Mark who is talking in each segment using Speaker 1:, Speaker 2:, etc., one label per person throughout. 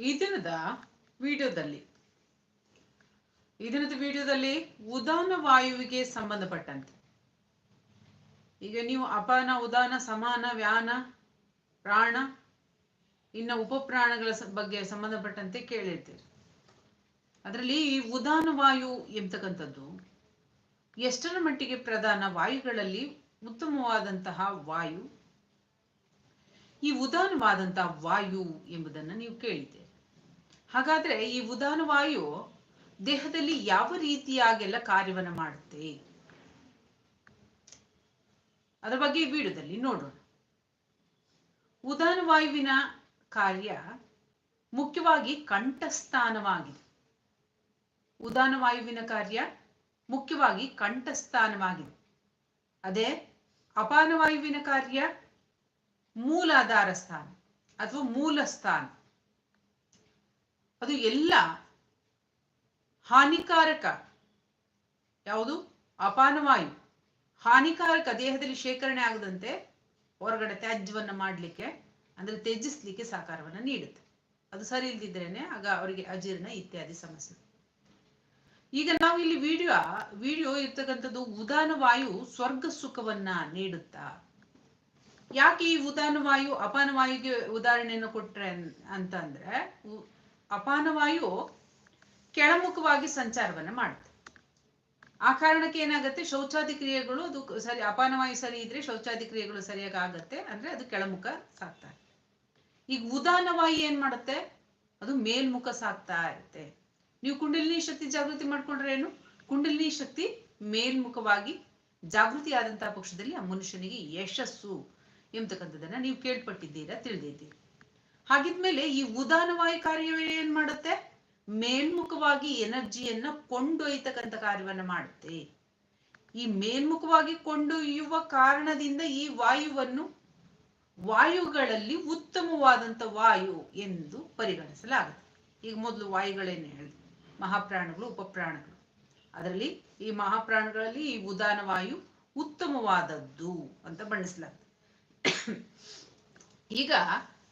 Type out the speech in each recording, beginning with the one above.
Speaker 1: ಈ ದಿನದ ವಿಡಿಯೋದಲ್ಲಿ, ಈ ದಿನದ ವಿಡಿಯೋದಲ್ಲಿ ಉದಾನ ವಾಯುವಿಗೆ ಸಂಬಂಧಪಟ್ಟಂತೆ. ಈಗ ನೀವು ಅಪಾನ, ಉದಾನ, ಸಮಾನ, ವ್ಯಾನ, ಪ್ರಾಣ, ಇನ್ನು ಉಪಪ್ರಾಣಗಳ ಬಗ್ಗೆ ಸಂಬಂಧಪಟ್ಟಂತೆ ಕೇಳಿರ್ತೀರಿ. ಅದರಲ್ಲಿ ಈ ಉದಾನ ವಾಯು ಎಂಬತಕ್ಕಂಥದ್ದು, ಎಷ್ಟರ ಮಟ್ಟಿಗೆ ಪ್ರಧಾನ ವಾಯುಗಳಲ್ಲಿ ಉತ್ತಮವಾದಂತಹ ವಾಯು? ಈ ಉದಾನವಾದಂತಹ ವಾಯು ಎಂಬುದನ್ನು ನೀವು ಕೇಳಿದ್ದೀರಿ. ಹಾಗಾದ್ರೆ ಈ ಉದಾನ ವಾಯು ದೇಹದಲ್ಲಿ ಯಾವ ರೀತಿಯಾಗೆಲ್ಲ ಕಾರ್ಯವನ್ನ ಮಾಡುತ್ತೆ? ಅದರ ಬಗ್ಗೆ ವಿಡಿಯೋದಲ್ಲಿ ನೋಡೋಣ. ಉದಾನ ವಾಯುವಿನ ಕಾರ್ಯ ಮುಖ್ಯವಾಗಿ ಕಂಠಸ್ಥಾನವಾಗಿದೆ. ಉದಾನ ವಾಯುವಿನ ಕಾರ್ಯ ಮುಖ್ಯವಾಗಿ ಕಂಠಸ್ಥಾನವಾಗಿದೆ. ಅದೇ ಅಪಾನವಾಯುವಿನ ಕಾರ್ಯ ಮೂಲಾಧಾರ ಸ್ಥಾನ ಅಥವಾ ಮೂಲ ಸ್ಥಾನ. ಅದು ಎಲ್ಲ ಹಾನಿಕಾರಕ. ಯಾವುದು? ಅಪಾನವಾಯು. ಹಾನಿಕಾರಕ ದೇಹದಲ್ಲಿ ಶೇಖರಣೆ ಆಗದಂತೆ ಹೊರಗಡೆ ತ್ಯಾಜ್ಯವನ್ನು ಮಾಡಲಿಕ್ಕೆ, ಅಂದ್ರೆ ತ್ಯಜಿಸ್ಲಿಕ್ಕೆ ಸಹಕಾರವನ್ನ ನೀಡುತ್ತೆ. ಅದು ಸರಿ ಇಲ್ದಿದ್ರೇನೆ ಆಗ ಅವರಿಗೆ ಅಜೀರ್ಣ ಇತ್ಯಾದಿ ಸಮಸ್ಯೆ. ಈಗ ನಾವು ಇಲ್ಲಿ ವಿಡಿಯೋ ವಿಡಿಯೋ ಇರ್ತಕ್ಕಂಥದ್ದು ಉದಾನವಾಯು ಸ್ವರ್ಗ ಸುಖವನ್ನ ನೀಡುತ್ತಾ? ಯಾಕೆ ಈ ಉದಾನ ವಾಯು ಅಪಾನ ವಾಯುಗೆ ಉದಾಹರಣೆಯನ್ನು ಕೊಟ್ರೆ ಅಂತಂದ್ರೆ ಉ- ಅಪಾನ ವಾಯು ಕೆಳಮುಖವಾಗಿ ಸಂಚಾರವನ್ನ ಮಾಡುತ್ತೆ. ಆ ಕಾರಣಕ್ಕೆ ಏನಾಗುತ್ತೆ? ಶೌಚಾದಿ ಕ್ರಿಯೆಗಳು ಅದು ಸರಿ, ಅಪಾನವಾಯು ಸರಿ ಇದ್ರೆ ಶೌಚಾದಿ ಕ್ರಿಯೆಗಳು ಸರಿಯಾಗಿ ಆಗತ್ತೆ, ಅಂದ್ರೆ ಅದು ಕೆಳಮುಖ ಸಾಕ್ತಾರೆ ಈಗ ಉದಾನವಾಯು ಏನ್ ಮಾಡುತ್ತೆ? ಅದು ಮೇಲ್ಮುಖ ಸಾಕ್ತಾ ಇರುತ್ತೆ. ನೀವು ಕುಂಡಲಿನಿ ಶಕ್ತಿ ಜಾಗೃತಿ ಮಾಡ್ಕೊಂಡ್ರೆ ಏನು? ಕುಂಡಲಿನಿ ಶಕ್ತಿ ಮೇಲ್ಮುಖವಾಗಿ ಜಾಗೃತಿ ಆದಂತಹ ಪಕ್ಷದಲ್ಲಿ ಆ ಮನುಷ್ಯನಿಗೆ ಯಶಸ್ಸು ಎಂಬತಕ್ಕಂಥದ್ದನ್ನ ನೀವು ಕೇಳ್ಪಟ್ಟಿದ್ದೀರಾ, ತಿಳಿದಿದ್ದೀರಿ? ಹಾಗಿದ್ಮೇಲೆ ಈ ಉದಾನವಾಯು ಕಾರ್ಯವೇ ಏನ್ ಮಾಡುತ್ತೆ? ಮೇಲ್ಮುಖವಾಗಿ ಎನರ್ಜಿಯನ್ನ ಕೊಂಡೊಯ್ತಕ್ಕಂಥ ಕಾರ್ಯವನ್ನ ಮಾಡುತ್ತೆ. ಈ ಮೇಲ್ಮುಖವಾಗಿ ಕೊಂಡೊಯ್ಯುವ ಕಾರಣದಿಂದ ಈ ವಾಯುವನ್ನು ವಾಯುಗಳಲ್ಲಿ ಉತ್ತಮವಾದಂತ ವಾಯು ಎಂದು ಪರಿಗಣಿಸಲಾಗುತ್ತೆ. ಈಗ ಮೊದಲು ವಾಯುಗಳೇನು ಹೇಳಿದೆ ಮಹಾಪ್ರಾಣಗಳು, ಉಪಪ್ರಾಣಗಳು. ಅದರಲ್ಲಿ ಈ ಮಹಾಪ್ರಾಣಗಳಲ್ಲಿ ಈ ಉದಾನ ವಾಯು ಉತ್ತಮವಾದದ್ದು ಅಂತ ಬಣ್ಣಿಸಲಾಗುತ್ತೆ ಈಗ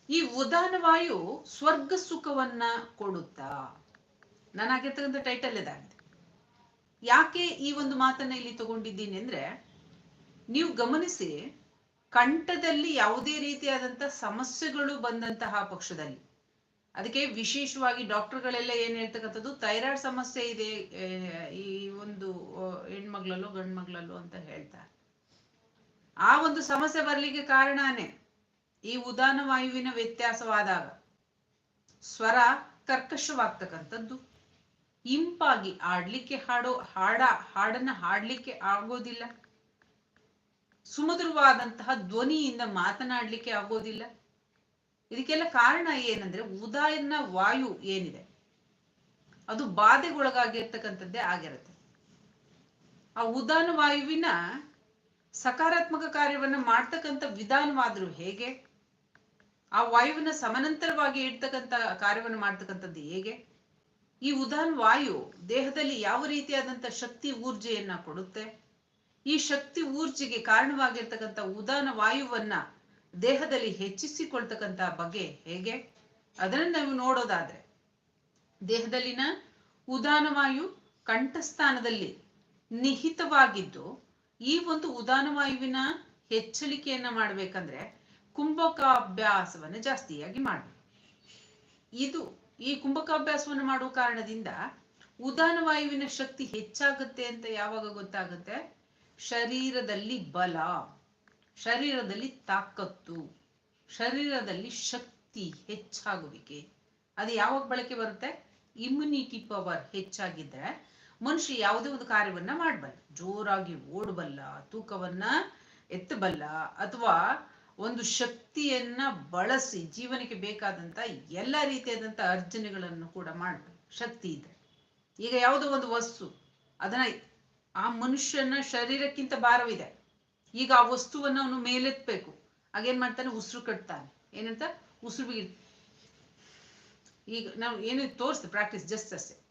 Speaker 1: ಈ ಉದಾನ ವಾಯು ಸ್ವರ್ಗ ಸುಖವನ್ನ ಕೊಡುತ್ತಾ? ನಾನು ಟೈಟಲ್ ಇದಾಗಿದೆ. ಯಾಕೆ ಈ ಒಂದು ಮಾತನ್ನ ಇಲ್ಲಿ ತಗೊಂಡಿದ್ದೀನಿ ಅಂದ್ರೆ, ನೀವು ಗಮನಿಸಿ, ಕಂಠದಲ್ಲಿ ಯಾವುದೇ ರೀತಿಯಾದಂತ ಸಮಸ್ಯೆಗಳು ಬಂದಂತಹ ಪಕ್ಷದಲ್ಲಿ, ಅದಕ್ಕೆ ವಿಶೇಷವಾಗಿ ಡಾಕ್ಟರ್ಗಳೆಲ್ಲ ಏನ್ ಹೇಳ್ತಕ್ಕಂಥದ್ದು, ಥೈರಾಯ್ಡ್ ಸಮಸ್ಯೆ ಇದೆ ಈ ಒಂದು ಹೆಣ್ಮಗ್ಳಲ್ಲೋ ಗಂಡ್ಮಗ್ಳಲ್ಲೋ ಅಂತ ಹೇಳ್ತಾರೆ. ಆ ಒಂದು ಸಮಸ್ಯೆ ಬರ್ಲಿಕ್ಕೆ ಕಾರಣನೇ ಈ ಉದಾನ ವಾಯುವಿನ ವ್ಯತ್ಯಾಸವಾದಾಗ ಸ್ವರ ಕರ್ಕಶವಾಗ್ತಕ್ಕಂಥದ್ದು. ಇಂಪಾಗಿ ಆಡ್ಲಿಕ್ಕೆ ಹಾಡೋ, ಹಾಡ, ಹಾಡನ್ನ ಹಾಡ್ಲಿಕ್ಕೆ ಆಗೋದಿಲ್ಲ. ಸುಮಧುರವಾದಂತಹ ಧ್ವನಿಯಿಂದ ಮಾತನಾಡ್ಲಿಕ್ಕೆ ಆಗೋದಿಲ್ಲ. ಇದಕ್ಕೆಲ್ಲ ಕಾರಣ ಏನಂದ್ರೆ ಉದಾಯನ ವಾಯು ಏನಿದೆ? ಅದು ಬಾಧೆಗೊಳಗಾಗಿರ್ತಕ್ಕಂಥದ್ದೇ ಆಗಿರುತ್ತೆ. ಆ ಉದಾನ ವಾಯುವಿನ ಸಕಾರಾತ್ಮಕ ಕಾರ್ಯವನ್ನ ಮಾಡ್ತಕ್ಕಂಥ ವಿಧಾನವಾದ್ರೂ ಹೇಗೆ? ಆ ವಾಯುವನ್ನ ಸಮನಂತರವಾಗಿ ಇಡ್ತಕ್ಕಂಥ ಕಾರ್ಯವನ್ನು ಮಾಡ್ತಕ್ಕಂಥದ್ದು ಹೇಗೆ? ಈ ಉದಾನ ವಾಯು ದೇಹದಲ್ಲಿ ಯಾವ ರೀತಿಯಾದಂತ ಶಕ್ತಿ ಊರ್ಜೆಯನ್ನ ಕೊಡುತ್ತೆ? ಈ ಶಕ್ತಿ ಊರ್ಜೆಗೆ ಕಾರಣವಾಗಿರ್ತಕ್ಕಂಥ ಉದಾನ ವಾಯುವನ್ನ ದೇಹದಲ್ಲಿ ಹೆಚ್ಚಿಸಿಕೊಳ್ತಕ್ಕಂಥ ಬಗ್ಗೆ ಹೇಗೆ? ಅದನ್ನ ನಾವು ನೋಡೋದಾದ್ರೆ, ದೇಹದಲ್ಲಿನ ಉದಾನ ವಾಯು ಕಂಠಸ್ಥಾನದಲ್ಲಿ ನಿಹಿತವಾಗಿದ್ದು ಈ ಒಂದು ಉದಾನ ವಾಯುವಿನ ಹೆಚ್ಚಳಿಕೆಯನ್ನ ಮಾಡ್ಬೇಕಂದ್ರೆ ಕುಂಭಕಾಭ್ಯಾಸವನ್ನ ಜಾಸ್ತಿಯಾಗಿ ಮಾಡಿ ಇದು ಈ ಕುಂಭಕಾಭ್ಯಾಸವನ್ನು ಮಾಡುವ ಕಾರಣದಿಂದ ಉದಾನ ವಾಯುವಿನ ಶಕ್ತಿ ಹೆಚ್ಚಾಗುತ್ತೆ ಅಂತ ಯಾವಾಗ ಗೊತ್ತಾಗುತ್ತೆ? ಶರೀರದಲ್ಲಿ ಬಲ, ಶರೀರದಲ್ಲಿ ತಾಕತ್ತು, ಶರೀರದಲ್ಲಿ ಶಕ್ತಿ ಹೆಚ್ಚಾಗುವಿಕೆ. ಅದು ಯಾವಾಗ ಬಳಕೆ ಬರುತ್ತೆ? ಇಮ್ಯುನಿಟಿ ಪವರ್ ಹೆಚ್ಚಾಗಿದ್ರೆ ಮನುಷ್ಯ ಯಾವುದೇ ಒಂದು ಕಾರ್ಯವನ್ನ ಮಾಡಬಲ್ಲ. ಜೋರಾಗಿ ಓಡಬಲ್ಲ, ತೂಕವನ್ನ ಎತ್ತಬಲ್ಲ ಅಥವಾ ಒಂದು ಶಕ್ತಿಯನ್ನ ಬಳಸಿ ಜೀವನಕ್ಕೆ ಬೇಕಾದಂತ ಎಲ್ಲ ರೀತಿಯಾದಂತ ಅರ್ಜನೆಗಳನ್ನು ಕೂಡ ಮಾಡ್ಬೇಕು. ಶಕ್ತಿ ಇದೆ ಈಗ ಯಾವುದೋ ಒಂದು ವಸ್ತು, ಅದನ್ನ ಆ ಮನುಷ್ಯನ ಶರೀರಕ್ಕಿಂತ ಭಾರವಿದೆ. ಈಗ ಆ ವಸ್ತುವನ್ನ ಅವನು ಮೇಲೆತ್ಬೇಕು. ಆಗೇನ್ ಮಾಡ್ತಾನೆ? ಉಸಿರು ಕಟ್ತಾನೆ. ಏನಂತ? ಉಸಿರು ಬಿಗಿ ಈಗ ನಾವು ಏನು ತೋರಿಸ್ತೀವಿ ಪ್ರಾಕ್ಟೀಸ್ ಜಸ್ಟ್ ಅಷ್ಟೇ.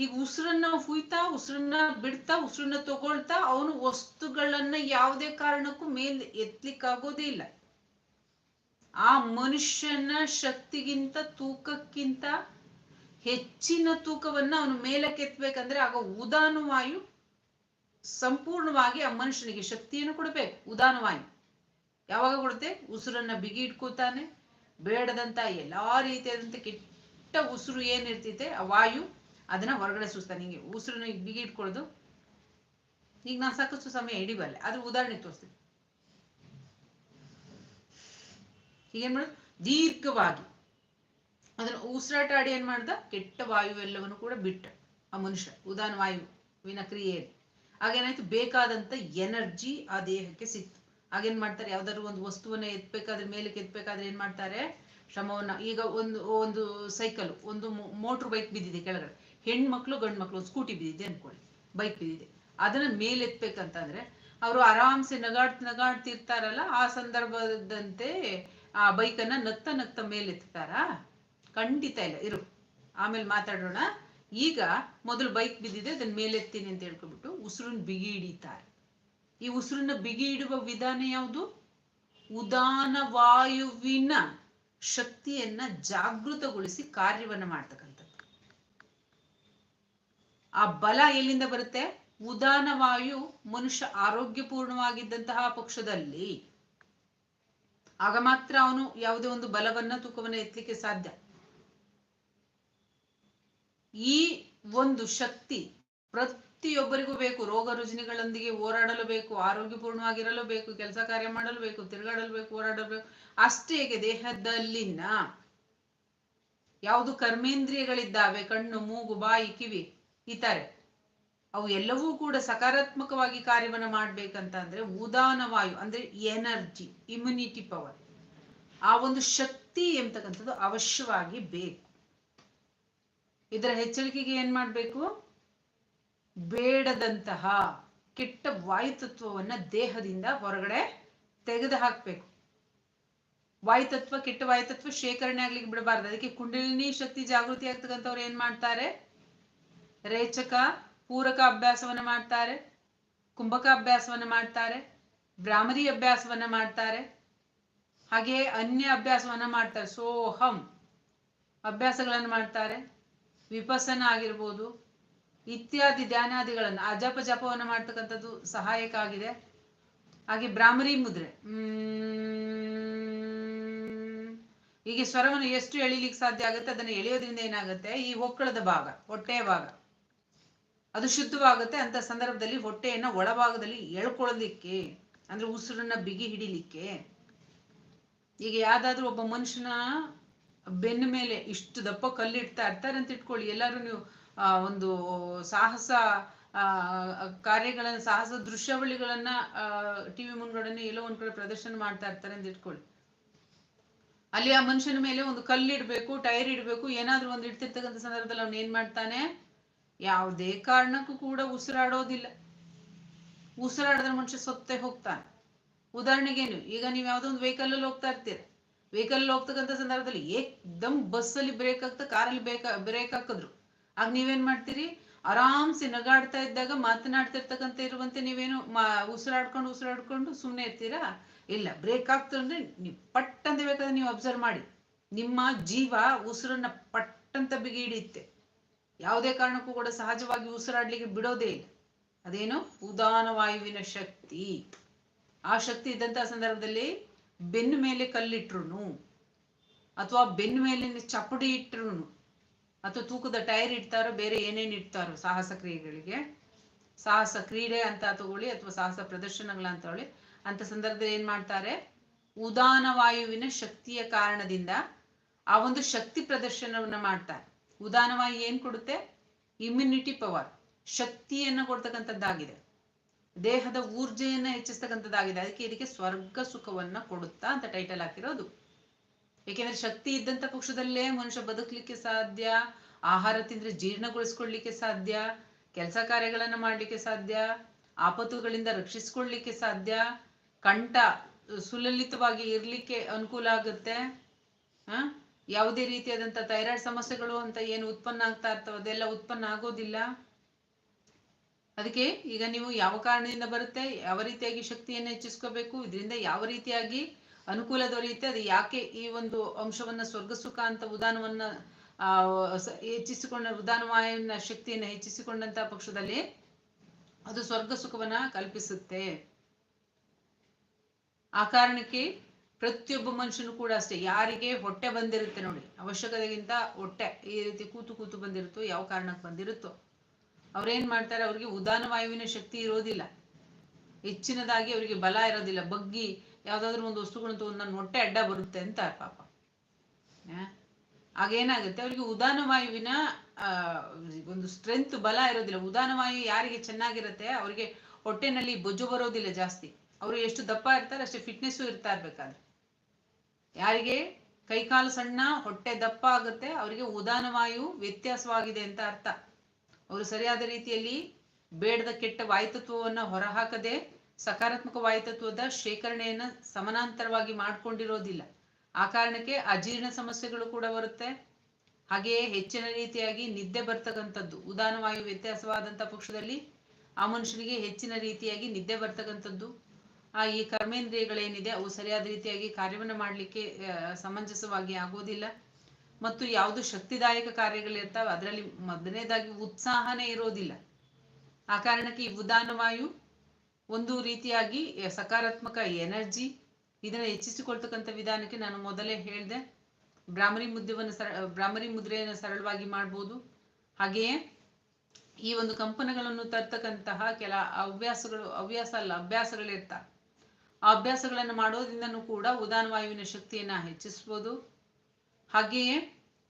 Speaker 1: ಈಗ ಉಸಿರನ್ನ ಹುಯ್ತಾ, ಉಸಿರನ್ನ ಬಿಡ್ತಾ, ಉಸಿರನ್ನ ತಗೊಳ್ತಾ ಅವನು ವಸ್ತುಗಳನ್ನ ಯಾವುದೇ ಕಾರಣಕ್ಕೂ ಮೇಲ್ ಎತ್ತಲಿಕ್ಕಾಗೋದೇ ಇಲ್ಲ. ಆ ಮನುಷ್ಯನ ಶಕ್ತಿಗಿಂತ ತೂಕಕ್ಕಿಂತ ಹೆಚ್ಚಿನ ತೂಕವನ್ನ ಅವನು ಮೇಲಕ್ಕೆ ಎತ್ತಬೇಕಂದ್ರೆ ಆಗ ಉದಾನವಾಯು ಸಂಪೂರ್ಣವಾಗಿ ಆ ಮನುಷ್ಯನಿಗೆ ಶಕ್ತಿಯನ್ನು ಕೊಡಬೇಕು. ಉದಾನವಾಯು. ಯಾವಾಗ ಕೊಡುತ್ತೆ? ಉಸಿರನ್ನ ಬಿಗಿ ಇಟ್ಕೋತಾನೆ ಬೇಡದಂತ ಎಲ್ಲಾ ರೀತಿಯಾದಂತ ಕೆಟ್ಟ ಉಸಿರು ಏನಿರ್ತೈತೆ? ಆ ವಾಯು ಅದನ್ನ ಹೊರಗಡೆ ಸುಸ್ತಾ. ನಿಂಗೆ ಉಸಿರನ್ನ ಈಗ ಬಿಗಿ ಇಟ್ಕೊಳ್ಳೋದು. ಈಗ ನಾನು ಸಾಕಷ್ಟು ಸಮಯ ಹಿಡಿಬಲ್ಲೆ ಅದ್ರ ಉದಾಹರಣೆ ತೋರಿಸ್ತೀನಿ. ಈಗೇನ್ ಮಾಡೋದು ದೀರ್ಘವಾಗಿ. ಅದನ್ನ ಉಸಿರಾಟ ಆಡಿ ಏನ್ ಮಾಡ್ದ? ಕೆಟ್ಟ ವಾಯು ಎಲ್ಲವನ್ನು ಕೂಡ ಬಿಟ್ಟ. ಆ ಮನುಷ್ಯ ಉದಾನ ವಾಯುವಿನ ಕ್ರಿಯೆಯಲ್ಲಿ. ಆಗೇನಾಯ್ತು ಬೇಕಾದಂತ ಎನರ್ಜಿ ಆ ದೇಹಕ್ಕೆ ಸಿಕ್ತು. ಆಗೇನ್ ಮಾಡ್ತಾರೆ? ಯಾವ್ದಾದ್ರು ಒಂದು ವಸ್ತುವನ್ನ ಎತ್ಬೇಕಾದ್ರೆ, ಮೇಲಕ್ಕೆ ಎತ್ಬೇಕಾದ್ರೆ ಏನ್ ಮಾಡ್ತಾರೆ? ಶ್ರಮವನ್ನ ಈಗ ಒಂದು ಒಂದು ಸೈಕಲ್ ಒಂದು ಮೋಟರ್ ಬೈಕ್ ಬಿದ್ದಿದೆ ಕೆಳಗಡೆ. ಹೆಣ್ಮಕ್ಳು, ಗಂಡ್ಮಕ್ಳು ಸ್ಕೂಟಿ ಬಿದ್ದಿದೆ ಅನ್ಕೊಳ್ಳಿ, ಬೈಕ್ ಬಿದ್ದಿದೆ. ಅದನ್ನ ಮೇಲೆತ್ಬೇಕಂತಂದ್ರೆ ಅವರು ಆರಾಮ್ಸೆ ನಗಾಡ್ ನಗಾಡ್ತಿರ್ತಾರಲ್ಲ, ಆ ಸಂದರ್ಭದಂತೆ ಆ ಬೈಕನ್ನ ನಗ್ತಾ ನಗ್ತಾ ಮೇಲೆತ್ತಾರಾ? ಖಂಡಿತ ಇಲ್ಲ, ಇರು. ಆಮೇಲೆ ಮಾತಾಡೋಣ. ಈಗ ಮೊದಲು ಬೈಕ್ ಬಿದ್ದಿದೆ, ಅದನ್ನ ಮೇಲೆತ್ತೀನಿ ಅಂತ ಹೇಳ್ಕೊಬಿಟ್ಟು ಉಸಿರನ್ನ ಬಿಗಿ ಹಿಡಿತಾರೆ ಈ ಉಸಿರನ್ನ ಬಿಗಿ ಇಡುವ ವಿಧಾನ ಯಾವುದು? ಉದಾನ ವಾಯುವಿನ ಶಕ್ತಿಯನ್ನ ಜಾಗೃತಗೊಳಿಸಿ ಕಾರ್ಯವನ್ನ ಮಾಡ್ತಕ್ಕಂಥದ್ದು. ಆ ಬಲ ಎಲ್ಲಿಂದ ಬರುತ್ತೆ? ಉದಾನ ವಾಯು ಮನುಷ್ಯ ಆರೋಗ್ಯಪೂರ್ಣವಾಗಿದ್ದಂತಹ ಪಕ್ಷದಲ್ಲಿ. ಆಗ ಮಾತ್ರ ಅವನು ಯಾವುದೇ ಒಂದು ಬಲವನ್ನ ತೂಕವನ್ನ ಎತ್ತಲಿಕ್ಕೆ ಸಾಧ್ಯ. ಈ ಒಂದು ಶಕ್ತಿ ಪ್ರತಿಯೊಬ್ಬರಿಗೂ ಬೇಕು. ರೋಗ ರುಜಿನಿಗಳೊಂದಿಗೆ ಹೋರಾಡಲು ಬೇಕು, ಆರೋಗ್ಯಪೂರ್ಣವಾಗಿರಲು ಬೇಕು, ಕೆಲಸ ಕಾರ್ಯ ಮಾಡಲು ಬೇಕು, ತಿರುಗಾಡಲು ಬೇಕು ಹೋರಾಡಲು ಬೇಕು. ಅಷ್ಟೇ ದೇಹದಲ್ಲಿನ ಯಾವುದು ಕರ್ಮೇಂದ್ರಿಯಗಳಿದ್ದಾವೆ, ಕಣ್ಣು, ಮೂಗು, ಬಾಯಿ, ಕಿವಿ ಇತರೆ ಅವು ಎಲ್ಲವೂ ಕೂಡ ಸಕಾರಾತ್ಮಕವಾಗಿ ಕಾರ್ಯವನ್ನ ಮಾಡ್ಬೇಕಂತ ಅಂದ್ರೆ ಉದಾನ ವಾಯು, ಅಂದ್ರೆ ಎನರ್ಜಿ ಇಮ್ಯುನಿಟಿ ಪವರ್ ಆ ಒಂದು ಶಕ್ತಿ ಎಂತಕ್ಕಂಥದ್ದು ಅವಶ್ಯವಾಗಿ ಬೇಕು. ಇದರ ಹೆಚ್ಚಳಿಕೆಗೆ ಏನ್ ಮಾಡ್ಬೇಕು? ಬೇಡದಂತಹ ಕೆಟ್ಟ ವಾಯುತತ್ವವನ್ನ ದೇಹದಿಂದ ಹೊರಗಡೆ ತೆಗೆದು ಹಾಕ್ಬೇಕು. ವಾಯುತತ್ವ, ಕೆಟ್ಟ ವಾಯುತತ್ವ ಶೇಖರಣೆ ಆಗ್ಲಿಕ್ಕೆ ಬಿಡಬಾರ್ದು. ಅದಕ್ಕೆ ಕುಂಡಲಿನಿ ಶಕ್ತಿ ಜಾಗೃತಿ ಆಗ್ತಕ್ಕಂಥವ್ರು ಏನ್ ಮಾಡ್ತಾರೆ? ರೇಚಕ, ಪೂರಕ ಅಭ್ಯಾಸವನ್ನ ಮಾಡ್ತಾರೆ, ಕುಂಭಕ ಅಭ್ಯಾಸವನ್ನ ಮಾಡ್ತಾರೆ ಭ್ರಾಮರಿ ಅಭ್ಯಾಸವನ್ನ ಮಾಡ್ತಾರೆ, ಹಾಗೆ ಅನ್ಯ ಅಭ್ಯಾಸವನ್ನ ಮಾಡ್ತಾರೆ. ಸೋಹಂ ಅಭ್ಯಾಸಗಳನ್ನು ಮಾಡ್ತಾರೆ ವಿಪಸನ ಆಗಿರ್ಬೋದು, ಇತ್ಯಾದಿ ಧ್ಯಾನಾದಿಗಳನ್ನು, ಅಜಪ ಜಪವನ್ನು ಮಾಡ್ತಕ್ಕಂಥದ್ದು ಸಹಾಯಕ ಆಗಿದೆ. ಹಾಗೆ ಭ್ರಾಮರಿ ಮುದ್ರೆ. ಹೀಗೆ ಸ್ವರವನ್ನು ಎಷ್ಟು ಎಳಿಲಿಕ್ಕೆ ಸಾಧ್ಯ ಆಗುತ್ತೆ? ಅದನ್ನು ಎಳೆಯೋದ್ರಿಂದ ಏನಾಗುತ್ತೆ? ಈ ಹೊಕ್ಕಳದ ಭಾಗ, ಹೊಟ್ಟೆಯ ಭಾಗ. ಅದು ಶುದ್ಧವಾಗುತ್ತೆ ಅಂತ ಸಂದರ್ಭದಲ್ಲಿ ಹೊಟ್ಟೆಯನ್ನ ಒಳಭಾಗದಲ್ಲಿ ಎಳ್ಕೊಳ್ಳಲಿಕ್ಕೆ ಅಂದ್ರೆ ಉಸಿರನ್ನ ಬಿಗಿ ಹಿಡಿಲಿಕ್ಕೆ, ಈಗ ಯಾವ್ದಾದ್ರು ಒಬ್ಬ ಮನುಷ್ಯನ ಬೆನ್ನ ಮೇಲೆ ಇಷ್ಟು ದಪ್ಪ ಕಲ್ಲಿಡ್ತಾ ಇರ್ತಾರೆ ಅಂತ ಇಟ್ಕೊಳ್ಳಿ. ಎಲ್ಲರೂ ನೀವು ಒಂದು ಸಾಹಸ ಕಾರ್ಯಗಳನ್ನ, ಸಾಹಸ ದೃಶ್ಯಾವಳಿಗಳನ್ನ ಟಿವಿ ಮುಂದ್ಗಡೆನೆ ಎಲ್ಲೋ ಒಂದ್ ಕಡೆ ಪ್ರದರ್ಶನ ಮಾಡ್ತಾ ಇರ್ತಾರೆ ಅಂತ ಇಟ್ಕೊಳ್ಳಿ. ಅಲ್ಲಿ ಆ ಮನುಷ್ಯನ ಮೇಲೆ ಒಂದು ಕಲ್ಲಿಡ್ಬೇಕು, ಟೈರ್ ಇಡ್ಬೇಕು, ಏನಾದ್ರೂ ಒಂದು ಇಡ್ತಿರ್ತಕ್ಕಂಥ ಸಂದರ್ಭದಲ್ಲಿ ಅವ್ನು ಏನ್ ಮಾಡ್ತಾನೆ? ಯಾವುದೇ ಕಾರಣಕ್ಕೂ ಕೂಡ ಉಸಿರಾಡೋದಿಲ್ಲ. ಉಸಿರಾಡಿದ್ರೆ ಮನುಷ್ಯ ಸೊತ್ತೆ ಹೋಗ್ತಾನೆ. ಉದಾಹರಣೆಗೇನು ಈಗ ನೀವು ಯಾವ್ದೋ ಒಂದು ವೆಹಿಕಲ್ ಅಲ್ಲಿ ಹೋಗ್ತಾ ಇರ್ತೀರ. ವೆಹಿಕಲ್ ಹೋಗ್ತಕ್ಕಂಥ ಸಂದರ್ಭದಲ್ಲಿ ಏಕ್ದಮ್ ಬಸ್ ಅಲ್ಲಿ ಬ್ರೇಕ್ ಆಗ್ತಾ ಕಾರಲ್ಲಿ ಬೇಕ ಬ್ರೇಕ್ ಹಾಕಿದ್ರು. ಆಗ ನೀವೇನ್ ಮಾಡ್ತೀರಿ? ಆರಾಮ್ಸೆ ನಗಾಡ್ತಾ ಇದ್ದಾಗ ಮಾತನಾಡ್ತಿರ್ತಕ್ಕಂತ ಇರುವಂತೆ ನೀವೇನು ಮಾ, ಉಸಿರಾಡ್ಕೊಂಡು ಉಸಿರಾಡ್ಕೊಂಡು ಸುಮ್ಮನೆ ಇರ್ತೀರಾ? ಇಲ್ಲ ಬ್ರೇಕ್ ಆಗ್ತಂದ್ರೆ ನೀವು ಪಟ್ಟಂತ ಬೇಕಾದ್ರೆ ನೀವು ಅಬ್ಸರ್ವ್ ಮಾಡಿ. ನಿಮ್ಮ ಜೀವ ಉಸಿರನ್ನ ಪಟ್ಟಂತ ಬಿಗಿ ಹಿಡಿಯುತ್ತೆ ಯಾವುದೇ ಕಾರಣಕ್ಕೂ ಕೂಡ ಸಹಜವಾಗಿ ಉಸಿರಾಡ್ಲಿಕ್ಕೆ ಬಿಡೋದೇ ಇಲ್ಲ. ಅದೇನು? ಉದಾನ ವಾಯುವಿನ ಶಕ್ತಿ. ಆ ಶಕ್ತಿ ಇದ್ದಂತಹ ಸಂದರ್ಭದಲ್ಲಿ ಬೆನ್ನು ಮೇಲೆ ಕಲ್ಲಿಟ್ರು ಅಥವಾ ಬೆನ್ನ ಮೇಲೆ ಚಪ್ಪಡಿ ಇಟ್ರು ಅಥವಾ ತೂಕದ ಟೈರ್ ಇಡ್ತಾರೋ, ಬೇರೆ ಏನೇನು ಇಡ್ತಾರೋ ಸಾಹಸ ಕ್ರಿಯೆಗಳಿಗೆ, ಸಾಹಸ ಕ್ರೀಡೆ ಅಂತ ತಗೊಳ್ಳಿ, ಅಥವಾ ಸಾಹಸ ಪ್ರದರ್ಶನಗಳಂತ ಹೇಳಿ ಅಂತ ಸಂದರ್ಭದಲ್ಲಿ ಏನ್ ಮಾಡ್ತಾರೆ? ಉದಾನ ವಾಯುವಿನ ಶಕ್ತಿಯ ಕಾರಣದಿಂದ ಆ ಒಂದು ಶಕ್ತಿ ಪ್ರದರ್ಶನವನ್ನ ಮಾಡ್ತಾರೆ. ಏನು ಏನ್ ಕೊಡುತ್ತೆ? ಇಮ್ಯುನಿಟಿ ಪವರ್ ಶಕ್ತಿಯನ್ನ ಕೊಡ್ತಕ್ಕಂಥದ್ದಾಗಿದೆ. ದೇಹದ ಊರ್ಜೆಯನ್ನ ಹೆಚ್ಚಿಸ್ತಕ್ಕಂಥದ್ದಾಗಿದೆ. ಅದಕ್ಕೆ ಇದಕ್ಕೆ ಸ್ವರ್ಗ ಸುಖವನ್ನ ಕೊಡುತ್ತಾ ಅಂತ ಟೈಟಲ್ ಹಾಕಿರೋದು. ಏಕೆಂದ್ರೆ ಶಕ್ತಿ ಇದ್ದಂತ ಪಕ್ಷದಲ್ಲೇ ಮನುಷ್ಯ ಬದುಕಲಿಕ್ಕೆ ಸಾಧ್ಯ, ಆಹಾರ ತಿಂದ್ರೆ ಜೀರ್ಣಗೊಳಿಸ್ಕೊಳ್ಲಿಕ್ಕೆ ಸಾಧ್ಯ, ಕೆಲಸ ಕಾರ್ಯಗಳನ್ನ ಮಾಡ್ಲಿಕ್ಕೆ ಸಾಧ್ಯ, ಆಪತ್ತುಗಳಿಂದ ರಕ್ಷಿಸ್ಕೊಳ್ಲಿಕ್ಕೆ ಸಾಧ್ಯ, ಕಂಠ ಸುಲಲಿತವಾಗಿ ಇರ್ಲಿಕ್ಕೆ ಅನುಕೂಲ ಆಗುತ್ತೆ. ಹ? ಯಾವುದೇ ರೀತಿಯಾದಂತ ಥೈರಾಯ್ಡ್ ಸಮಸ್ಯೆಗಳು ಅಂತ ಏನು ಉತ್ಪನ್ನ ಆಗ್ತಾ ಇರ್ತವೆ, ಅದೆಲ್ಲ ಉತ್ಪನ್ನ ಆಗೋದಿಲ್ಲ. ಅದಕ್ಕೆ ಈಗ ನೀವು ಯಾವ ಕಾರಣದಿಂದ ಬರುತ್ತೆ, ಯಾವ ರೀತಿಯಾಗಿ ಶಕ್ತಿಯನ್ನು ಹೆಚ್ಚಿಸ್ಕೋಬೇಕು, ಇದರಿಂದ ಯಾವ ರೀತಿಯಾಗಿ ಅನುಕೂಲ ದೊರೆಯುತ್ತೆ, ಅದು ಯಾಕೆ ಈ ಒಂದು ಅಂಶವನ್ನ ಸ್ವರ್ಗ ಸುಖ ಅಂತ ಉದಾನವನ್ನ, ಆ ಹೆಚ್ಚಿಸಿಕೊಂಡ, ಉದಾನವಾಯನ ಶಕ್ತಿಯನ್ನು ಹೆಚ್ಚಿಸಿಕೊಂಡಂತ ಪಕ್ಷದಲ್ಲಿ ಅದು ಸ್ವರ್ಗ ಸುಖವನ್ನ ಕಲ್ಪಿಸುತ್ತೆ. ಆ ಕಾರಣಕ್ಕೆ ಪ್ರತಿಯೊಬ್ಬ ಮನುಷ್ಯನು ಕೂಡ ಅಷ್ಟೇ. ಯಾರಿಗೆ ಹೊಟ್ಟೆ ಬಂದಿರುತ್ತೆ ನೋಡಿ, ಅವಶ್ಯಕತೆಗಿಂತ ಹೊಟ್ಟೆ ಈ ರೀತಿ ಕೂತು ಕೂತು ಬಂದಿರುತ್ತೋ, ಯಾವ ಕಾರಣಕ್ಕೆ ಬಂದಿರುತ್ತೋ. ಅವ್ರೇನ್ ಮಾಡ್ತಾರೆ, ಅವ್ರಿಗೆ ಉದಾನ ವಾಯುವಿನ ಶಕ್ತಿ ಇರೋದಿಲ್ಲ. ಹೆಚ್ಚಿನದಾಗಿ ಅವರಿಗೆ ಬಲ ಇರೋದಿಲ್ಲ. ಬಗ್ಗಿ ಯಾವ್ದಾದ್ರು ಒಂದು ವಸ್ತುಗಳನ್ನ ತಗೊಂಡು ನನ್ನ ಹೊಟ್ಟೆ ಅಡ್ಡ ಬರುತ್ತೆ ಅಂತ ಪಾಪ? ಆಗೇನಾಗುತ್ತೆ ಅವರಿಗೆ ಉದಾನ ವಾಯುವಿನ ಒಂದು ಸ್ಟ್ರೆಂತ್ ಬಲ ಇರೋದಿಲ್ಲ. ಉದಾನ ವಾಯು ಯಾರಿಗೆ ಚೆನ್ನಾಗಿರುತ್ತೆ, ಅವರಿಗೆ ಹೊಟ್ಟೆನಲ್ಲಿ ಬೊಜ್ಜು ಬರೋದಿಲ್ಲ ಜಾಸ್ತಿ. ಅವರು ಎಷ್ಟು ದಪ್ಪ ಇರ್ತಾರೆ, ಅಷ್ಟೇ ಫಿಟ್ನೆಸ್ಸು ಇರ್ತಾ ಇರ್ಬೇಕಾದ್ರೆ. ಯಾರಿಗೆ? ಕೈಕಾಲು ಸಣ್ಣ, ಹೊಟ್ಟೆ ದಪ್ಪ ಆಗುತ್ತೆ, ಅವರಿಗೆ ಉದಾನವಾಯು ವ್ಯತ್ಯಾಸವಾಗಿದೆ ಅಂತ ಅರ್ಥ. ಅವರು ಸರಿಯಾದ ರೀತಿಯಲ್ಲಿ ಬೇಡದ ಕೆಟ್ಟ ವಾಯುತತ್ವವನ್ನು ಹೊರಹಾಕದೆ ಸಕಾರಾತ್ಮಕ ವಾಯುತತ್ವದ ಶೇಖರಣೆಯನ್ನ ಸಮಾನಾಂತರವಾಗಿ ಮಾಡ್ಕೊಂಡಿರೋದಿಲ್ಲ. ಆ ಕಾರಣಕ್ಕೆ ಅಜೀರ್ಣ ಸಮಸ್ಯೆಗಳು ಕೂಡ ಬರುತ್ತೆ. ಹಾಗೆಯೇ ಹೆಚ್ಚಿನ ರೀತಿಯಾಗಿ ನಿದ್ದೆ ಬರ್ತಕ್ಕಂಥದ್ದು, ಉದಾನವಾಯು ವ್ಯತ್ಯಾಸವಾದಂಥ ಪಕ್ಷದಲ್ಲಿ ಆ ಮನುಷ್ಯನಿಗೆ ಹೆಚ್ಚಿನ ರೀತಿಯಾಗಿ ನಿದ್ದೆ ಬರ್ತಕ್ಕಂಥದ್ದು. ಆ ಈ ಕರ್ಮೇಂದ್ರಿಯಗಳೇನಿದೆ, ಅವು ಸರಿಯಾದ ರೀತಿಯಾಗಿ ಕಾರ್ಯವನ್ನು ಮಾಡಲಿಕ್ಕೆ ಸಮಂಜಸವಾಗಿ ಆಗೋದಿಲ್ಲ. ಮತ್ತು ಯಾವುದು ಶಕ್ತಿದಾಯಕ ಕಾರ್ಯಗಳಿರ್ತಾವೆ ಅದರಲ್ಲಿ ಮೊದಲನೇದಾಗಿ ಉತ್ಸಾಹನೇ ಇರೋದಿಲ್ಲ. ಆ ಕಾರಣಕ್ಕೆ ಈ ಉದಾನವಾಯು ಒಂದು ರೀತಿಯಾಗಿ ಸಕಾರಾತ್ಮಕ ಎನರ್ಜಿ ಇದನ್ನ ಹೆಚ್ಚಿಸಿಕೊಳ್ತಕ್ಕಂಥ ವಿಧಾನಕ್ಕೆ ನಾನು ಮೊದಲೇ ಹೇಳಿದೆ. ಬ್ರಾಹ್ಮರಿ ಮುದ್ರೆಯನ್ನು ಸರ, ಬ್ರಾಹ್ಮರಿ ಮುದ್ರೆಯನ್ನು ಸರಳವಾಗಿ ಮಾಡ್ಬೋದು. ಹಾಗೆಯೇ ಈ ಒಂದು ಕಂಪನಗಳನ್ನು ತರ್ತಕ್ಕಂತಹ ಕೆಲ ಹವ್ಯಾಸಗಳು ಹವ್ಯಾಸ ಅಲ್ಲ, ಅಭ್ಯಾಸಗಳಿರ್ತಾವೆ. ಅಭ್ಯಾಸಗಳನ್ನು ಮಾಡೋದ್ರಿಂದನೂ ಕೂಡ ಉದಾನ ವಾಯುವಿನ ಶಕ್ತಿಯನ್ನ ಹೆಚ್ಚಿಸ್ಬೋದು. ಹಾಗೆಯೇ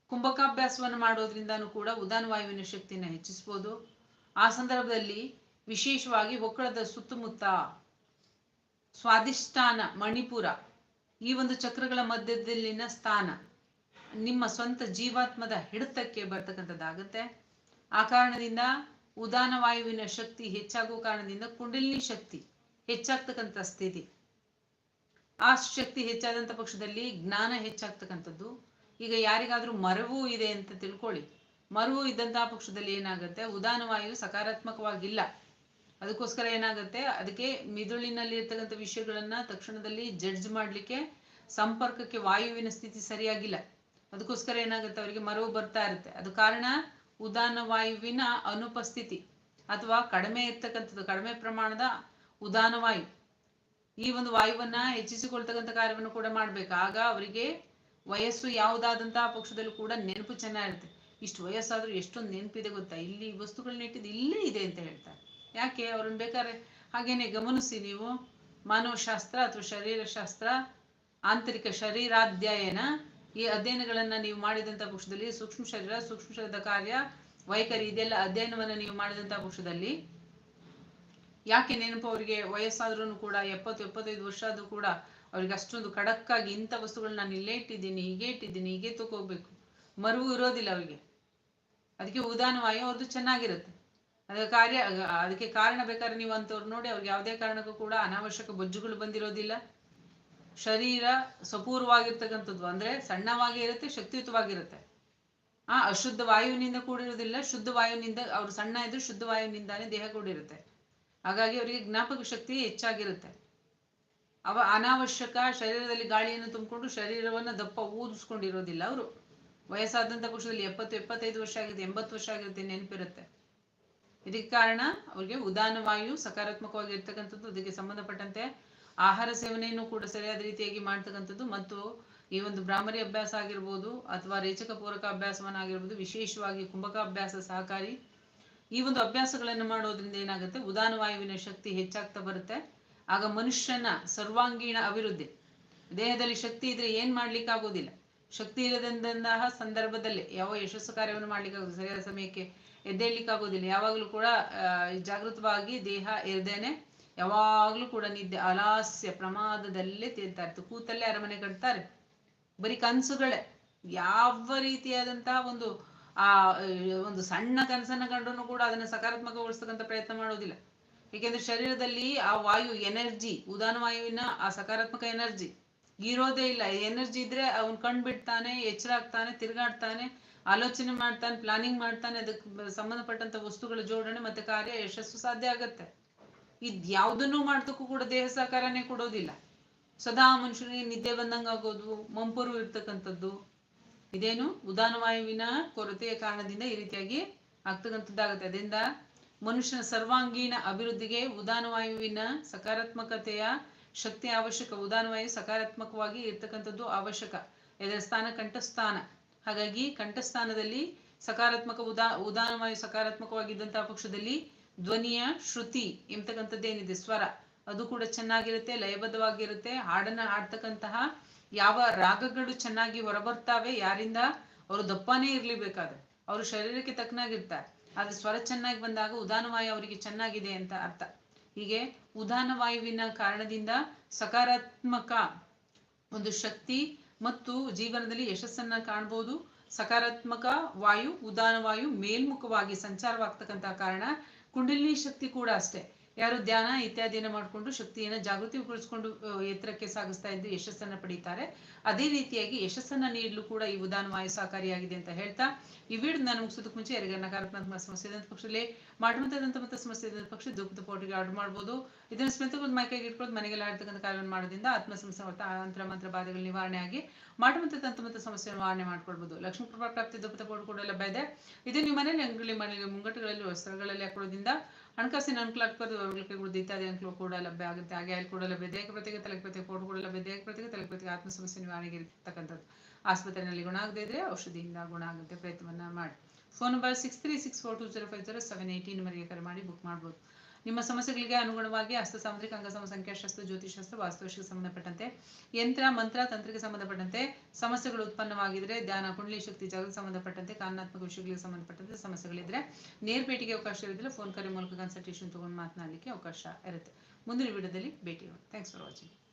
Speaker 1: ಕುಂಭಕಾಭ್ಯಾಸವನ್ನು ಮಾಡೋದ್ರಿಂದನೂ ಕೂಡ ಉದಾನ ವಾಯುವಿನ ಶಕ್ತಿಯನ್ನು ಹೆಚ್ಚಿಸ್ಬೋದು. ಆ ಸಂದರ್ಭದಲ್ಲಿ ವಿಶೇಷವಾಗಿ ಒಕ್ಕಳದ ಸುತ್ತಮುತ್ತ ಸ್ವಾಧಿಷ್ಠಾನ, ಮಣಿಪುರ ಈ ಒಂದು ಚಕ್ರಗಳ ಮಧ್ಯದಲ್ಲಿನ ಸ್ಥಾನ ನಿಮ್ಮ ಸ್ವಂತ ಜೀವಾತ್ಮದ ಹಿಡಿತಕ್ಕೆ ಬರ್ತಕ್ಕಂಥದ್ದಾಗುತ್ತೆ. ಆ ಕಾರಣದಿಂದ ಉದಾನ ವಾಯುವಿನ ಶಕ್ತಿ ಹೆಚ್ಚಾಗುವ ಕಾರಣದಿಂದ ಕುಂಡಲಿನಿ ಶಕ್ತಿ ಹೆಚ್ಚಾಗ್ತಕ್ಕಂಥ ಸ್ಥಿತಿ. ಆ ಶಕ್ತಿ ಹೆಚ್ಚಾದಂಥ ಪಕ್ಷದಲ್ಲಿ ಜ್ಞಾನ ಹೆಚ್ಚಾಗ್ತಕ್ಕಂಥದ್ದು. ಈಗ ಯಾರಿಗಾದ್ರೂ ಮರವು ಇದೆ ಅಂತ ತಿಳ್ಕೊಳ್ಳಿ. ಮರವು ಇದ್ದಂತಹ ಪಕ್ಷದಲ್ಲಿ ಏನಾಗುತ್ತೆ? ಉದಾನವಾಯು ಸಕಾರಾತ್ಮಕವಾಗಿಲ್ಲ. ಅದಕ್ಕೋಸ್ಕರ ಏನಾಗುತ್ತೆ? ಅದಕ್ಕೆ ಮಿದುಳಿನಲ್ಲಿ ಇರ್ತಕ್ಕಂಥ ವಿಷಯಗಳನ್ನ ತಕ್ಷಣದಲ್ಲಿ ಜಡ್ಜ್ ಮಾಡಲಿಕ್ಕೆ ಸಂಪರ್ಕಕ್ಕೆ ವಾಯುವಿನ ಸ್ಥಿತಿ ಸರಿಯಾಗಿಲ್ಲ. ಅದಕ್ಕೋಸ್ಕರ ಏನಾಗುತ್ತೆ? ಅವರಿಗೆ ಮರವು ಬರ್ತಾ ಇರುತ್ತೆ. ಅದು ಕಾರಣ ಉದಾನ ವಾಯುವಿನ ಅನುಪಸ್ಥಿತಿ. ಅಥವಾ ಕಡಿಮೆ ಇರ್ತಕ್ಕಂಥದ್ದು, ಕಡಿಮೆ ಪ್ರಮಾಣದ ಉದಾನ ವಾಯು ಈ ಒಂದು ವಾಯುವನ್ನ ಹೆಚ್ಚಿಸಿಕೊಳ್ತಕ್ಕಂಥ ಕಾರ್ಯವನ್ನು ಕೂಡ ಮಾಡ್ಬೇಕು. ಆಗ ಅವರಿಗೆ ವಯಸ್ಸು ಯಾವುದಾದಂತಹ ಪಕ್ಷದಲ್ಲೂ ಕೂಡ ನೆನಪು ಚೆನ್ನಾಗಿರುತ್ತೆ. ಇಷ್ಟು ವಯಸ್ಸಾದ್ರೂ ಎಷ್ಟೊಂದು ನೆನಪಿದೆ ಗೊತ್ತಾ? ಇಲ್ಲಿ ವಸ್ತುಗಳನ್ನ ಇಟ್ಟಿದ್ದು ಇಲ್ಲೇ ಇದೆ ಅಂತ ಹೇಳ್ತಾರೆ. ಯಾಕೆ? ಅವ್ರನ್ನ ಬೇಕಾದ್ರೆ ಹಾಗೇನೆ ಗಮನಿಸಿ ನೀವು ಮಾನವಶಾಸ್ತ್ರ ಅಥವಾ ಶರೀರಶಾಸ್ತ್ರ, ಆಂತರಿಕ ಶರೀರಾಧ್ಯಯನ, ಈ ಅಧ್ಯಯನಗಳನ್ನ ನೀವು ಮಾಡಿದಂಥ ಪಕ್ಷದಲ್ಲಿ ಸೂಕ್ಷ್ಮ ಶರೀರ, ಸೂಕ್ಷ್ಮ ಶರೀರದ ಕಾರ್ಯ, ವೈಖರಿ ಇದೆಲ್ಲ ಅಧ್ಯಯನವನ್ನ ನೀವು ಮಾಡಿದಂಥ ಪಕ್ಷದಲ್ಲಿ ಯಾಕೆ ನೆನಪು ಅವರಿಗೆ ವಯಸ್ಸಾದ್ರೂ ಕೂಡ, ಎಪ್ಪತ್ತು, ಎಪ್ಪತ್ತೈದು ವರ್ಷ ಆದ್ರೂ ಕೂಡ ಅವ್ರಿಗೆ ಅಷ್ಟೊಂದು ಖಡಕ್ಕಾಗಿ ಇಂಥ ವಸ್ತುಗಳನ್ನ ನಾನು ಇಲ್ಲೇ ಇಟ್ಟಿದ್ದೀನಿ, ಹೀಗೆ ಇಟ್ಟಿದ್ದೀನಿ, ಹೀಗೆ ತಗೋಬೇಕು. ಮರುವು ಇರೋದಿಲ್ಲ ಅವರಿಗೆ. ಅದಕ್ಕೆ ಉದಾನವಾಯು ಅವ್ರದ್ದು ಚೆನ್ನಾಗಿರುತ್ತೆ. ಅದಕ್ಕೆ ಕಾರ್ಯ, ಅದಕ್ಕೆ ಕಾರಣ ಬೇಕಾದ್ರೆ ನೀವು ಅಂತವ್ರು ನೋಡಿ, ಅವ್ರಿಗೆ ಯಾವುದೇ ಕಾರಣಕ್ಕೂ ಕೂಡ ಅನಾವಶ್ಯಕ ಬೊಜ್ಜುಗಳು ಬಂದಿರೋದಿಲ್ಲ. ಶರೀರ ಸಪೂರ್ವವಾಗಿರ್ತಕ್ಕಂಥದ್ದು. ಅಂದ್ರೆ ಸಣ್ಣವಾಗಿ ಇರುತ್ತೆ, ಶಕ್ತಿಯುತವಾಗಿರುತ್ತೆ. ಆ ಅಶುದ್ಧ ವಾಯುವಿನಿಂದ ಕೂಡಿರೋದಿಲ್ಲ, ಶುದ್ಧ ವಾಯುವಿನಿಂದ, ಅವ್ರು ಸಣ್ಣ ಇದ್ದು ಶುದ್ಧ ವಾಯುವಿನಿಂದಾನೇ ದೇಹ ಕೂಡಿರುತ್ತೆ. ಹಾಗಾಗಿ ಅವರಿಗೆ ಜ್ಞಾಪಕ ಶಕ್ತಿ ಹೆಚ್ಚಾಗಿರುತ್ತೆ. ಅವ ಅನಾವಶ್ಯಕ ಶರೀರದಲ್ಲಿ ಗಾಳಿಯನ್ನು ತುಂಬಿಕೊಂಡು ಶರೀರವನ್ನು ದಪ್ಪ ಊದಿಸ್ಕೊಂಡಿರೋದಿಲ್ಲ ಅವರು. ವಯಸ್ಸಾದಂಥ ಪುರುಷದಲ್ಲಿ ಎಪ್ಪತ್ತು, ಎಪ್ಪತ್ತೈದು ವರ್ಷ ಆಗಿದೆ, ಎಂಬತ್ತು ವರ್ಷ ಆಗಿರುತ್ತೆ ನೆನಪಿರುತ್ತೆ. ಇದಕ್ಕೆ ಕಾರಣ ಅವ್ರಿಗೆ ಉದಾನ ವಾಯು ಸಕಾರಾತ್ಮಕವಾಗಿ ಇರ್ತಕ್ಕಂಥದ್ದು ಅದಕ್ಕೆ ಸಂಬಂಧಪಟ್ಟಂತೆ ಆಹಾರ ಸೇವನೆಯನ್ನು ಕೂಡ ಸರಿಯಾದ ರೀತಿಯಾಗಿ ಮಾಡ್ತಕ್ಕಂಥದ್ದು ಮತ್ತು ಈ ಒಂದು ಬ್ರಾಹ್ಮರಿ ಅಭ್ಯಾಸ ಆಗಿರ್ಬೋದು ಅಥವಾ ರೇಚಕ ಪೂರಕ ಅಭ್ಯಾಸವನ್ನಾಗಿರ್ಬೋದು, ವಿಶೇಷವಾಗಿ ಕುಂಭಕ ಅಭ್ಯಾಸ ಸಹಕಾರಿ ಈ ಒಂದು ಅಭ್ಯಾಸಗಳನ್ನು ಮಾಡೋದ್ರಿಂದ ಏನಾಗುತ್ತೆ? ಉದಾನ ವಾಯುವಿನ ಶಕ್ತಿ ಹೆಚ್ಚಾಗ್ತಾ ಬರುತ್ತೆ. ಆಗ ಮನುಷ್ಯನ ಸರ್ವಾಂಗೀಣ ಅಭಿವೃದ್ಧಿ, ದೇಹದಲ್ಲಿ ಶಕ್ತಿ ಇದ್ರೆ ಏನ್ ಮಾಡ್ಲಿಕ್ಕೆ ಆಗೋದಿಲ್ಲ. ಶಕ್ತಿ ಇಲ್ಲದಂತಹ ಸಂದರ್ಭದಲ್ಲಿ ಯಾವ ಯಶಸ್ಸು ಕಾರ್ಯವನ್ನು ಮಾಡ್ಲಿಕ್ಕೆ ಆಗೋದು ಸರಿಯಾದ ಸಮಯಕ್ಕೆ ಎದ್ದೇಳ್ಲಿಕ್ಕೆ ಆಗೋದಿಲ್ಲ. ಯಾವಾಗಲೂ ಕೂಡ ಜಾಗೃತವಾಗಿ ದೇಹ ಇರ್ದೇನೆ ಯಾವಾಗ್ಲೂ ಕೂಡ ನಿದ್ದೆ ಅಲಾಸ್ಯ ಪ್ರಮಾದದಲ್ಲೇ ತೇಲ್ತಾ ಕೂತಲ್ಲೇ ಅರಮನೆ ಕಟ್ತಾರೆ. ಬರೀ ಕನಸುಗಳೇ. ಯಾವ ರೀತಿಯಾದಂತಹ ಒಂದು ಆ ಒಂದು ಸಣ್ಣ ಕನಸನ್ನ ಕಂಡು ಕೂಡ ಅದನ್ನ ಸಕಾರಾತ್ಮಕಗೊಳಿಸ್ತಕ್ಕಂಥ ಪ್ರಯತ್ನ ಮಾಡೋದಿಲ್ಲ. ಏಕೆಂದ್ರೆ ಶರೀರದಲ್ಲಿ ಆ ವಾಯು ಎನರ್ಜಿ, ಉದಾನ ವಾಯುವಿನ ಆ ಸಕಾರಾತ್ಮಕ ಎನರ್ಜಿ ಇರೋದೇ ಇಲ್ಲ. ಎನರ್ಜಿ ಇದ್ರೆ ಅವ್ನ್ ಕಣ್ ಬಿಡ್ತಾನೆ, ಎಚ್ಚರ ಆಗ್ತಾನೆ, ತಿರ್ಗಾಡ್ತಾನೆ, ಆಲೋಚನೆ ಮಾಡ್ತಾನೆ, ಪ್ಲಾನಿಂಗ್ ಮಾಡ್ತಾನೆ ಅದಕ್ಕೆ ಸಂಬಂಧಪಟ್ಟಂತ ವಸ್ತುಗಳ ಜೋಡಣೆ ಮತ್ತೆ ಕಾರ್ಯ ಯಶಸ್ಸು ಸಾಧ್ಯ ಆಗತ್ತೆ. ಇದ್ ಯಾವ್ದನ್ನು ಮಾಡ್ತಕ್ಕೂ ಕೂಡ ದೇಹ ಸಹಕಾರನೇ ಕೊಡೋದಿಲ್ಲ. ಸದಾ ಮನುಷ್ಯನಿಗೆ ನಿದ್ದೆ ಬಂದಂಗಾಗೋದು ಮಂಪರು ಇರ್ತಕ್ಕಂಥದ್ದು ಇದೇನು? ಉದಾನವಾಯುವಿನ ಕೊರತೆಯ ಕಾರಣದಿಂದ ಈ ರೀತಿಯಾಗಿ ಆಗ್ತಕ್ಕಂಥದ್ದಾಗುತ್ತೆ. ಅದರಿಂದ ಮನುಷ್ಯನ ಸರ್ವಾಂಗೀಣ ಅಭಿವೃದ್ಧಿಗೆ ಉದಾನವಾಯುವಿನ ಸಕಾರಾತ್ಮಕತೆಯ ಶಕ್ತಿ ಅವಶ್ಯಕ. ಉದಾನವಾಯು ಸಕಾರಾತ್ಮಕವಾಗಿ ಇರ್ತಕ್ಕಂಥದ್ದು ಅವಶ್ಯಕ. ಇದರ ಸ್ಥಾನ ಕಂಠಸ್ಥಾನ. ಹಾಗಾಗಿ ಕಂಠಸ್ಥಾನದಲ್ಲಿ ಸಕಾರಾತ್ಮಕ ಉದಾ, ಉದಾನವಾಯು ಸಕಾರಾತ್ಮಕವಾಗಿದ್ದಂತಹ ಪಕ್ಷದಲ್ಲಿ ಧ್ವನಿಯ ಶ್ರುತಿ ಎಂಬತಕ್ಕಂಥದ್ದೇನಿದೆ? ಸ್ವರ. ಅದು ಕೂಡ ಚೆನ್ನಾಗಿರುತ್ತೆ, ಲಯಬದ್ಧವಾಗಿರುತ್ತೆ. ಹಾಡನ್ನ ಹಾಡ್ತಕ್ಕಂತಹ ಯಾವ ರಾಗಗಳು ಚೆನ್ನಾಗಿ ಹೊರಬರ್ತಾವೆ, ಯಾರಿಂದ? ಅವರು ದಪ್ಪನೇ ಇರ್ಲಿ ಬೇಕಾದ್ರೆ ಅವರು ಶರೀರಕ್ಕೆ ತಕ್ಕನಾಗಿರ್ತಾರೆ. ಆದ್ರೆ ಸ್ವರ ಚೆನ್ನಾಗಿ ಬಂದಾಗ ಉದಾನವಾಯು ಅವರಿಗೆ ಚೆನ್ನಾಗಿದೆ ಅಂತ ಅರ್ಥ. ಹೀಗೆ ಉದಾನವಾಯುವಿನ ಕಾರಣದಿಂದ ಸಕಾರಾತ್ಮಕ ಒಂದು ಶಕ್ತಿ ಮತ್ತು ಜೀವನದಲ್ಲಿ ಯಶಸ್ಸನ್ನ ಕಾಣಬಹುದು ಸಕಾರಾತ್ಮಕ ವಾಯು, ಉದಾನವಾಯು ಮೇಲ್ಮುಖವಾಗಿ ಸಂಚಾರವಾಗ್ತಕ್ಕಂತಹ ಕಾರಣ. ಕುಂಡಲಿನಿ ಶಕ್ತಿ ಕೂಡ ಅಷ್ಟೇ. ಯಾರು ಧ್ಯಾನ, ಇತ್ಯಾದಿಯನ್ನ ಮಾಡಿಕೊಂಡು ಶಕ್ತಿಯನ್ನ ಜಾಗೃತಿಗೊಳಿಸಿಕೊಂಡು ಎತ್ತರಕ್ಕೆ ಸಾಗಿಸ್ತಾ ಇದ್ದು ಯಶಸ್ಸನ್ನ ಪಡೀತಾರೆ. ಅದೇ ರೀತಿಯಾಗಿ ಯಶಸ್ಸನ್ನ ನೀಡಲು ಕೂಡ ಈ ಉದಾನ ಸಹಕಾರಿಯಾಗಿದೆ ಅಂತ ಹೇಳ್ತಾ, ಈ ವಿಡಿಯೋ ನಾನು ಮುಗಿಸೋದಕ್ಕೆ ಮುಂಚೆ ಯಾರಿಗೆ ನಕಾರಾತ್ಮಕ ಸಮಸ್ಯೆ ಇದ್ದಂತ ಪಕ್ಷದಲ್ಲಿ ಮಾಡುವಂತ ಸಮಸ್ಯೆ ಇದ್ದಂತ ಪಕ್ಷ ದುಃಖದ ಪೌಟಿಗೆ ಆರ್ಡರ್ ಮಾಡ್ಬೋದು. ಇದನ್ನ ಸ್ಮಿತಗೊಂಡು ಮೈಕೈಗೆ ಇಟ್ಕೊಂಡು ಮನೆಗೆಲ್ಲ ಆಡ್ತಕ್ಕಂಥ ಕಾರ್ಯವನ್ನು ಮಾಡೋದ್ರಿಂದ ಆತ್ಮ ಮತ್ತು ಅಂತರ ಮಂತ್ರ ಬಾಧೆಗಳ ನಿವಾರಣೆ ಆಗಿ ಮಾಡುವಂತ ಮತ್ತು ಸಮಸ್ಯೆ ನಿವಾರಣೆ ಮಾಡ್ಕೊಳ್ಬೋದು. ಲಕ್ಷ್ಮೀ ಪ್ರಭಾ ಪ್ರಾಪ್ತಿ ದುಃಖದ ಪೋಟಿ ಕೂಡ ಲಭ್ಯ ಇದೆ ಇದು ನಿಮ್ಮ ಮನೆಯಲ್ಲಿ ಅಂಗಡಿ ಮನೆಯಲ್ಲಿ ಮುಂಗಟ್ಟುಗಳಲ್ಲಿ ವಸ್ತ್ರಗಳಲ್ಲಿ ಹಾಕೊಳ್ಳೋದ್ರಿಂದ ಹಣಕಾಸಿನ ಅನುಕೂಲ ಆಗ್ತದೆ ಅವಳಿಕೆಗಳು ದಿತ್ತಾದಿ ಅನುಕೂಲ ಕೂಡ ಲಭ್ಯ ಆಗುತ್ತೆ. ಹಾಗೆ ಅಲ್ಲಿ ಕೂಡ ಲಭ್ಯ ದೇಹ ಪ್ರತಿಗೆ ತಲೆ ಪ್ರತಿ ಕೋಟ್ ಕೂಡ ಲಭ್ಯ ದೇಹ ಪ್ರತಿಗೆ ತಲೆ ಪ್ರತಿ ಆತ್ಮ ಸಮಸ್ಯೆ ನಿವಾರಣೆಗೆ ಇರ್ತಕ್ಕಂಥದ್ದು. ಆಸ್ಪತ್ರೆಯಲ್ಲಿ ಗುಣ ಆಗದೇ ಇದ್ರೆ ಔಷಧಿಯಿಂದ ಗುಣ ಆಗುತ್ತೆ. ಪ್ರಯತ್ನವನ್ನ ಮಾಡಿ. Phone number six three six four two zero five zero seven eighty ನಂಬರ್ಗೆ ಕರೆ ಮಾಡಿ ಬುಕ್ ಮಾಡ್ಬೋದು. ನಿಮ್ಮ ಸಮಸ್ಯೆಗಳಿಗೆ ಅನುಗುಣವಾಗಿ ಹಸ್ತ ಸಾಮುದ್ರಿಕ ಅಂಗಸಮ ಸಂಖ್ಯಾಶಾಸ್ತ್ರ ಜ್ಯೋತಿಷಾಸ್ತ್ರ ವಾಸ್ತುವಶಕ್ಕೆ ಸಂಬಂಧಪಟ್ಟಂತೆ ಯಂತ್ರ, ಮಂತ್ರ ತಂತ್ರಕ್ಕೆ ಸಂಬಂಧಪಟ್ಟಂತೆ ಸಮಸ್ಯೆಗಳು ಉತ್ಪನ್ನವಾಗಿದ್ರೆ ಧ್ಯಾನ, ಕುಂಡಲಿ, ಶಕ್ತಿ ಜಾಗಕ್ಕೆ ಸಂಬಂಧಪಟ್ಟಂತೆ ಕಾನೂನಾತ್ಮಕ ವಿಷಯಗಳಿಗೆ ಸಂಬಂಧಪಟ್ಟಂತೆ ಸಮಸ್ಯೆಗಳಿದ್ರೆ ನೇರ ಭೇಟಿಗೆ ಅವಕಾಶ ಇರೋದಿಲ್ಲ ಫೋನ್ ಕರೆ ಮೂಲಕ ಕನ್ಸಲ್ಟೇಷನ್ ತಗೊಂಡು ಮಾತನಾಡಲಿಕ್ಕೆ ಅವಕಾಶ ಇರುತ್ತೆ. ಮುಂದಿನ ವಿಡಿಯೋದಲ್ಲಿ ಭೇಟಿ ಥ್ಯಾಂಕ್ಸ್ ಫಾರ್ ವಾಚಿಂಗ್